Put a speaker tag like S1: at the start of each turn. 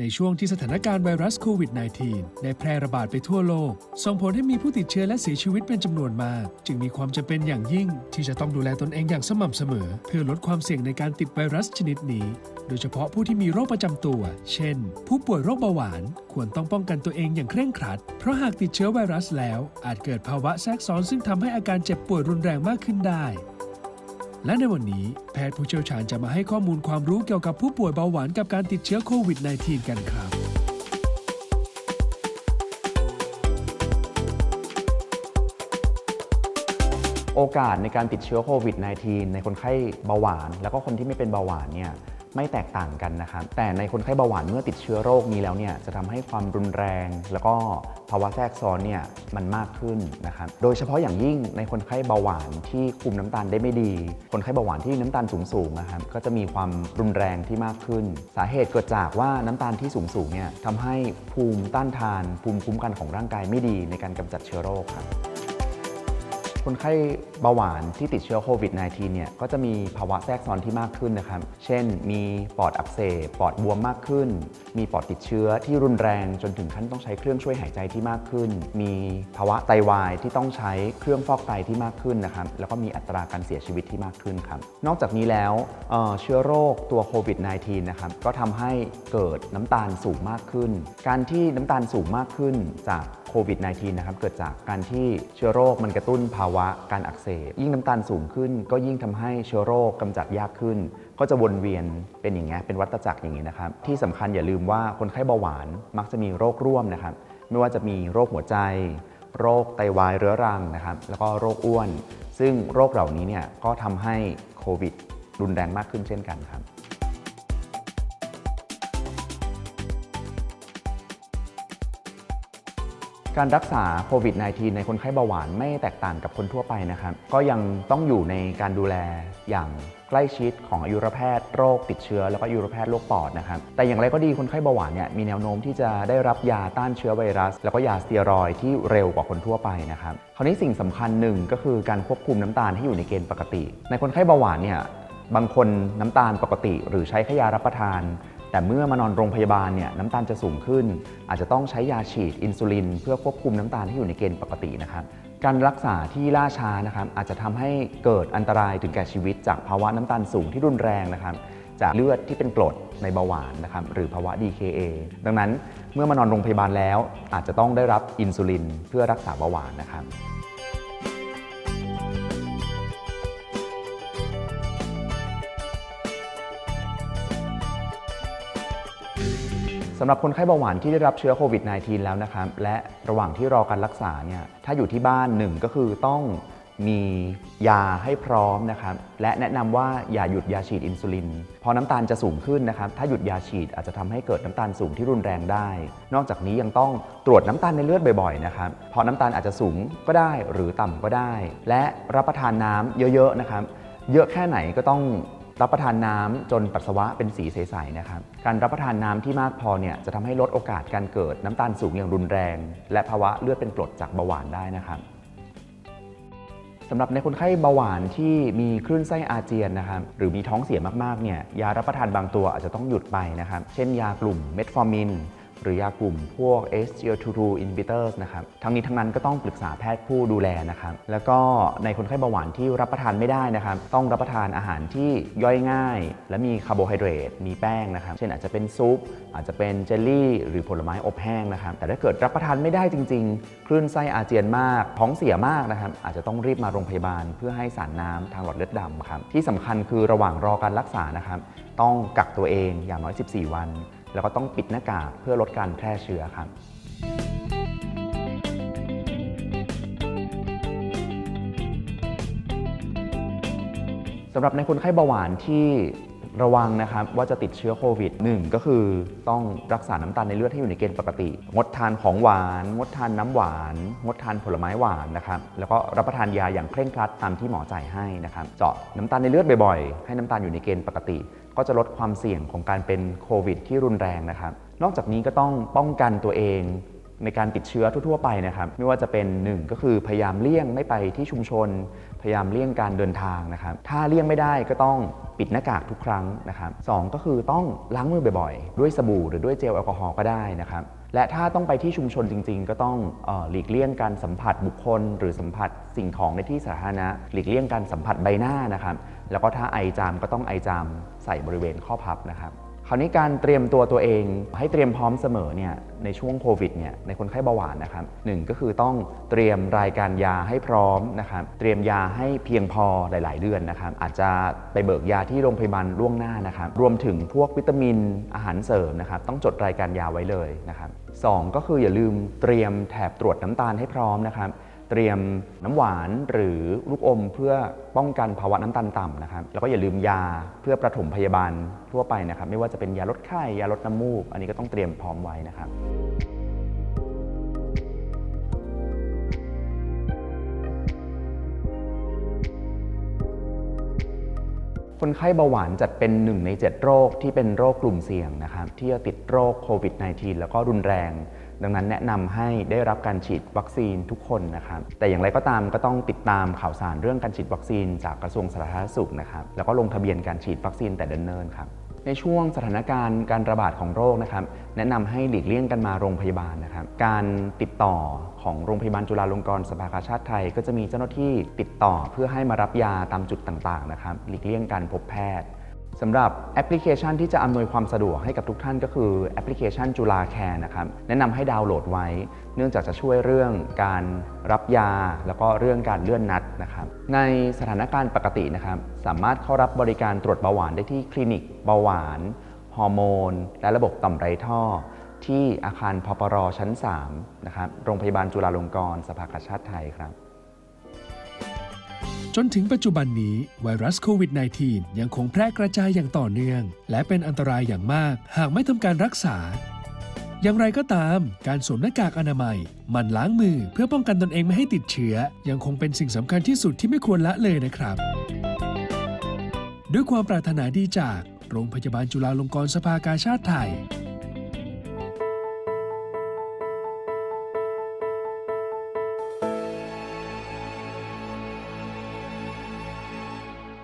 S1: ในช่วงที่สถานการณ์ไวรัสโควิด -19 ได้แพร่ระบาดไปทั่วโลก ส่งผลให้มีผู้ติดเชื้อและเสียชีวิตเป็นจำนวนมาก จึงมีความจำเป็นอย่างยิ่ง ที่จะต้องดูแลตนเองอย่างสม่ำเสมอ เพื่อลดความเสี่ยงในการติดไวรัสชนิดนี้ โดยเฉพาะผู้ที่มีโรคประจำตัว เช่น ผู้ป่วยโรคเบาหวาน ควรต้องป้องกันตัวเองอย่างเคร่งครัด เพราะหากติดเชื้อไวรัสแล้ว อาจเกิดภาวะแทรกซ้อนซึ่งทำให้อาการเจ็บป่วยรุนแรงมากขึ้นได้ และในวันนี้แพทย์ผู้เชี่ยวชาญจะมาให้ข้อมูลความรู้เกี่ยวกับผู้ป่วยเบาหวานกับการติดเชื้อโควิด -19 กันครับ
S2: โอกาสในการติดเชื้อโควิด -19 ในคนไข้เบาหวาน แล้วก็คนที่ไม่เป็นเบาหวานเนี่ย ไม่แตกต่างกันนะครับ แต่ในคนไข้เบาหวานเมื่อติดเชื้อโรคนี้แล้วเนี่ยจะทำให้ความรุนแรง แล้วก็ภาวะแทรกซ้อนเนี่ยมันมากขึ้นนะครับ โดยเฉพาะอย่างยิ่งในคนไข้เบาหวานที่คุมน้ำตาลได้ไม่ดี คนไข้เบาหวานที่น้ำตาลสูงๆนะครับก็จะมีความรุนแรงที่มากขึ้น สาเหตุเกิดจากว่าน้ำตาลที่สูงๆเนี่ยทำให้ภูมิต้านทาน ภูมิคุ้มกันของร่างกายไม่ดีในการกำจัดเชื้อโรคครับ คนไข้เบาหวานที่ติดเชื้อโควิด -19 เนี่ยก็จะมีภาวะแทรกซ้อนที่มากขึ้นนะครับ เช่น มีปอดอักเสบ ปอดบวมมากขึ้น มีปอดติดเชื้อที่รุนแรงจนถึงขั้นต้องใช้เครื่องช่วยหายใจที่มากขึ้น มีภาวะไตวายที่ต้องใช้เครื่องฟอกไตที่มากขึ้นนะครับ แล้วก็มีอัตราการเสียชีวิตที่มากขึ้นครับ นอกจากนี้แล้วเเชื้อโรคตัวโควิด -19 นะครับ ก็ทำให้เกิดน้ำตาลสูงมากขึ้น การที่น้ำตาลสูงมากขึ้นจากโควิด -19 นะครับ เกิดจากการที่เชื้อโรคมันกระตุ้นภาววะการอักเสบ ยิ่งน้ำตาลสูงขึ้น ก็ยิ่งทำให้เชื้อโรคกำจัดยากขึ้น ก็จะวนเวียนเป็นอย่างเงี้ยเป็นวัฏจักรอย่างนี้นะครับ ที่สำคัญอย่าลืมว่าคนไข้เบาหวานมักจะมีโรคร่วมนะครับ ไม่ว่าจะมีโรคหัวใจ โรคไตวายเรื้อรังนะครับ แล้วก็โรคอ้วน ซึ่งโรคเหล่านี้เนี่ยก็ทำให้โควิดรุนแรงมากขึ้นเช่นกันครับ การรักษาโควิด -19 ในคนไข้เบาหวานไม่แตกต่างกับคนทั่วไปนะครับ ก็ยังต้องอยู่ในการดูแลอย่างใกล้ชิดของอายุรแพทย์โรคติดเชื้อ แล้วก็อายุรแพทย์โรคปอดนะครับ แต่อย่างไรก็ดีคนไข้เบาหวานเนี่ยมีแนวโน้มที่จะได้รับยาต้านเชื้อไวรัส แล้วก็ยาสเตียรอยที่เร็วกว่าคนทั่วไปนะครับ คราวนี้สิ่งสำคัญหนึ่งก็คือการควบคุมน้ำตาลให้อยู่ในเกณฑ์ปกติ ในคนไข้เบาหวานเนี่ยบางคนน้ำตาลปกติ หรือใช้แค่ยารับประทาน แต่เมื่อมานอนโรงพยาบาลเนี่ยน้ำตาลจะสูงขึ้น อาจจะต้องใช้ยาฉีดอินซูลิน เพื่อควบคุมน้ำตาลให้อยู่ในเกณฑ์ปกตินะครับการรักษาที่ล่าช้านะครับอาจจะทำให้เกิดอันตรายถึงแก่ชีวิต จากภาวะน้ำตาลสูงที่รุนแรงนะครับ จากเลือดที่เป็นกรดในเบาหวานนะครับหรือภาวะ DKA ดังนั้นเมื่อมานอนโรงพยาบาลแล้ว อาจจะต้องได้รับอินซูลินเพื่อรักษาเบาหวานนะครับ สำหรับคนไข้เบาหวานที่ได้รับเชื้อโควิด -19 แล้วนะครับ และระหว่างที่รอการรักษาเนี่ยถ้าอยู่ที่บ้านหนึ่งก็คือต้องมียาให้พร้อมนะครับ และแนะนำว่าอย่าหยุดยาฉีดอินซูลินเพราะน้ำตาลจะสูงขึ้นนะครับ ถ้าหยุดยาฉีดอาจจะทำให้เกิดน้ำตาลสูงที่รุนแรงได้ นอกจากนี้ยังต้องตรวจน้ำตาลในเลือดบ่อยๆนะครับเพราะน้ำตาลอาจจะสูงก็ได้หรือต่ำก็ได้ และรับประทานน้ำเยอะๆนะครับ เยอะแค่ไหนก็ต้อง รับประทานน้ำจนปัสสาวะเป็นสีใสๆนะครับ การรับประทานน้ำที่มากพอเนี่ยจะทำให้ลดโอกาสการเกิดน้ำตาลสูงอย่างรุนแรง และภาวะเลือดเป็นกรดจากเบาหวานได้นะครับสำหรับในคนไข้เบาหวานที่มีคลื่นไส้อาเจียนนะครับหรือมีท้องเสียมากๆเนี่ยยารับประทานบางตัวอาจจะต้องหยุดไปนะครับ เช่นยากลุ่มเมทฟอร์มิน หรือยากลุ่มพวก SGLT2 inhibitors นะครับ ทั้งนี้ทั้งนั้นก็ต้องปรึกษาแพทย์ผู้ดูแลนะครับ แล้วก็ในคนไข้เบาหวานที่รับประทานไม่ได้นะครับ ต้องรับประทานอาหารที่ย่อยง่าย และมีคาร์โบไฮเดรต มีแป้งนะครับ เช่นอาจจะเป็นซุป อาจจะเป็นเจลลี่ หรือผลไม้อบแห้งนะครับ แต่ถ้าเกิดรับประทานไม่ได้จริง ๆ คลื่นไส้อาเจียนมาก ท้องเสียมากนะครับ อาจจะต้องรีบมาโรงพยาบาล เพื่อให้สารน้ำทางหลอดเลือดดำครับ ที่สำคัญคือระหว่างรอการรักษานะครับ ต้องกักตัวเองอย่างน้อย 14 วัน แล้วก็ต้องปิดหน้ากากเพื่อลดการแพร่เชื้อครับสำหรับในคนไข้เบาหวานที่ระวังนะครับว่าจะติดเชื้อโควิด 1 ก็คือต้องรักษาน้ำตาลในเลือดให้อยู่ในเกณฑ์ปกติ งดทานของหวาน งดทานน้ำหวาน งดทานผลไม้หวานนะครับแล้วก็รับประทานยาอย่างเคร่งครัดตามที่หมอจ่ายให้นะครับเจาะน้ำตาลในเลือดบ่อยๆ ให้น้ำตาลอยู่ในเกณฑ์ปกติ ก็จะลดความเสี่ยงของการเป็นโควิด ที่รุนแรงนะครับ นอกจากนี้ก็ต้องป้องกันตัวเองในการติดเชื้อทั่ว ๆ ไปนะครับ ไม่ว่าจะเป็น 1 ก็คือพยายามเลี่ยงไม่ไปที่ชุมชน พยายามเลี่ยงการเดินทางนะครับ ถ้าเลี่ยงไม่ได้ก็ต้องปิดหน้ากากทุกครั้งนะครับสองก็คือต้องล้างมือบ่อยๆ ด้วยสบู่หรือด้วยเจลแอลกอฮอล์ก็ได้นะครับ และถ้าต้องไปที่ชุมชนจริง ๆ ก็ต้องออหลีกเลี่ยงการสัมผัสบุคคล หรือสัมผัสสิ่งของในที่สาธารณะ หลีกเลี่ยงการสัมผัสใบหน้านะครับ แล้วก็ถ้าไอจามก็ต้องไอจามใส่บริเวณข้อพับนะครับ ราวนี้การเตรียมตัวตัวเอง ให้เตรียมพร้อมเสมอเนี่ยในช่วงโควิดเนี่ยในคนไข้เบาหวานนะครับหนึ่งก็คือต้องเตรียมรายการยาให้พร้อมนะครับเตรียมยาให้เพียงพอหลาย ๆ เดือนนะครับอาจจะไปเบิกยาที่โรงพยาบาลล่วงหน้านะครับรวมถึงพวกวิตามินอาหารเสริมนะครับต้องจดรายการยาไว้เลยนะครับสองก็คืออย่าลืมเตรียมแถบตรวจน้ำตาลให้พร้อมนะครับ เตรียมน้ำหวานหรือลูกอมเพื่อป้องกันภาวะน้ำตาลต่ำนะครับ แล้วก็อย่าลืมยาเพื่อประถมพยาบาลทั่วไปนะครับ ไม่ว่าจะเป็นยาลดไข้ยาลดน้ำมูก อันนี้ก็ต้องเตรียมพร้อมไว้นะครับ คนไข้เบาหวานจัดเป็นหนึ่งใน 7 โรคที่เป็นโรคกลุ่มเสี่ยงนะครับที่จะติดโรคโควิด -19 แล้วก็รุนแรง ดังนั้นแนะนำให้ได้รับการฉีดวัคซีนทุกคนนะครับ แต่อย่างไรก็ตามก็ต้องติดตามข่าวสารเรื่องการฉีดวัคซีนจากกระทรวงสาธารณสุขนะครับแล้วก็ลงทะเบียนการฉีดวัคซีนแต่เนิ่นๆครับ ในช่วงสถานการณ์การระบาดของโรคนะครับ แนะนำให้หลีกเลี่ยงกันมาโรงพยาบาลนะครับ การติดต่อของโรงพยาบาลจุฬาลงกรณ์สภากาชาติไทย ก็จะมีเจ้าหน้าที่ติดต่อเพื่อให้มารับยาตามจุดต่างๆนะครับ หลีกเลี่ยงการพบแพทย์ สำหรับแอปพลิเคชันที่จะอำนวยความสะดวกให้กับทุกท่านก็คือแอปพลิเคชันจุฬาแคร์นะครับแนะนำให้ดาวน์โหลดไว้ เนื่องจากจะช่วยเรื่องการรับยา แล้วก็เรื่องการเลื่อนนัดนะครับในสถานการณ์ปกตินะครับสามารถเข้ารับบริการตรวจเบาหวานได้ที่คลินิกเบาหวานฮอร์โมน และระบบต่อมไรท่อ ที่อาคารพปรชั้น3นะครับโรงพยาบาลจุฬาลงกรณ์สภากาชาติไทยครับ
S1: จนถึงปัจจุบันนี้ไวรัสโควิด -19 ยังคงแพร่กระจายอย่างต่อเนื่อง และเป็นอันตรายอย่างมากหากไม่ทำการรักษา อย่างไรก็ตาม การสวมหน้ากากอนามัยมันล้างมือเพื่อป้องกันตนเองไม่ให้ติดเชื้อ ยังคงเป็นสิ่งสำคัญที่สุดที่ไม่ควรละเลยนะครับ ด้วยความปรารถนาดีจาก โรงพยาบาลจุฬาลงกรณ์สภากาชาติไทย